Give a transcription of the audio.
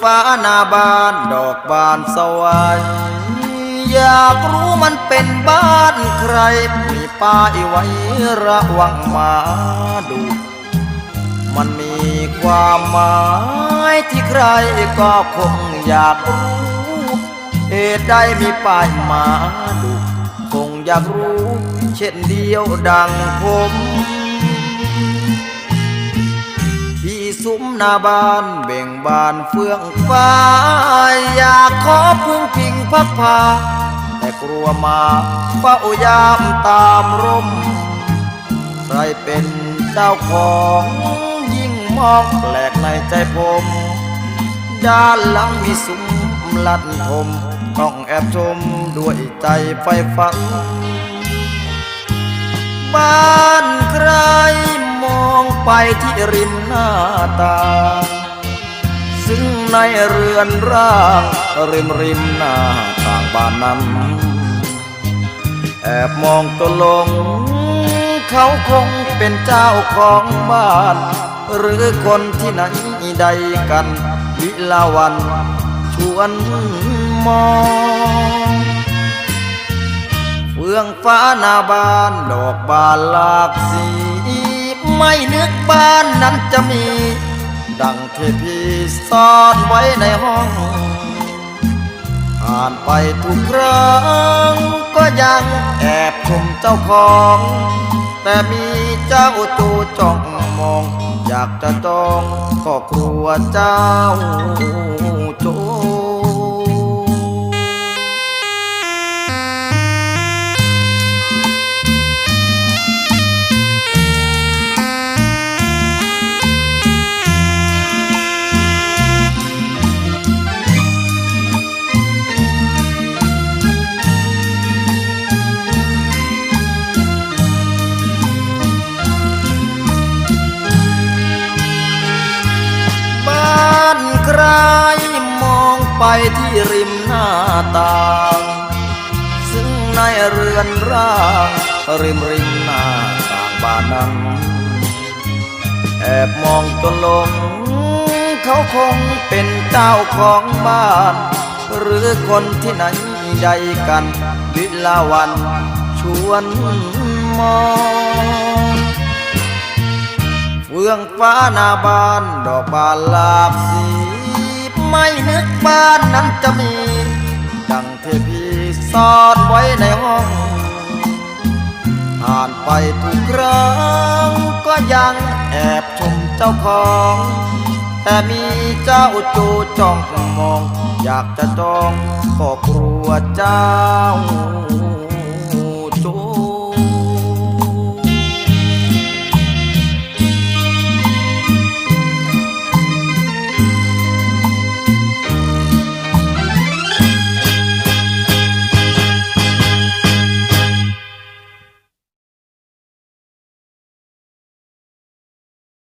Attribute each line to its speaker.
Speaker 1: ฟ้าหน้าบานดอกบานสวายอยากรู้มันเป็นบ้านใคร มีป้ายไว้ระวังมาดู มันมีความหมายที่ใครก็คงอยากรู้เหตุใดมีป้ายมาดู คงอยากรู้ เช่นเดียวดังผม หน้าบ้านเบ่งบานเฟื่องฟ้า อยากขอพึ่งพิงพักพา แต่กลัวมาเฝ้ายามตามร่ม ใครเป็นเจ้าของยิ่งมองแปลกในใจผม ด้านหลังมีซุ้มลัดผม ต้องแอบชมด้วยใจไฟฝันบ้า ไปที่ริมหน้าต่างซึ่งในเรือนร่างริมริมหน้าต่างบ้านนั้น แอบมองตัวลง เขาคงเป็นเจ้าของบ้าน หรือคนที่ไหนใดกัน วิลาวันชวนมองเฟื่องฟ้าหน้าบ้านดอกบานหลากสี ไม่นึกบ้านนั้นจะมี ดังเทพีซ่อนไว้ในห้องผ่านไปทุกครั้งก็ยังแอบชมเจ้าของ แต่มีเจ้าจูจ้องมอง อยากจะจองก็กลัวเจ้า ที่ริมหน้าต่าง ซึ่งในเรือนร่าง ริมริมหน้าต่างบ้านนั้น แอบมองจนลง เขาคงเป็นเจ้าของบ้าน หรือคนที่ไหนใดกันวิลาวันชวนมองเฟื่องฟ้าหน้าบ้านดอกบานลากสี ไม่นึกบ้านนั้นจะมี ดังเทพีซ่อนไว้ในห้อง ผ่านไปทุกครั้งก็ยังแอบชมเจ้าของ แต่มีเจ้าจูจ้องมอง อยากจะจองก็กลัวเจ้า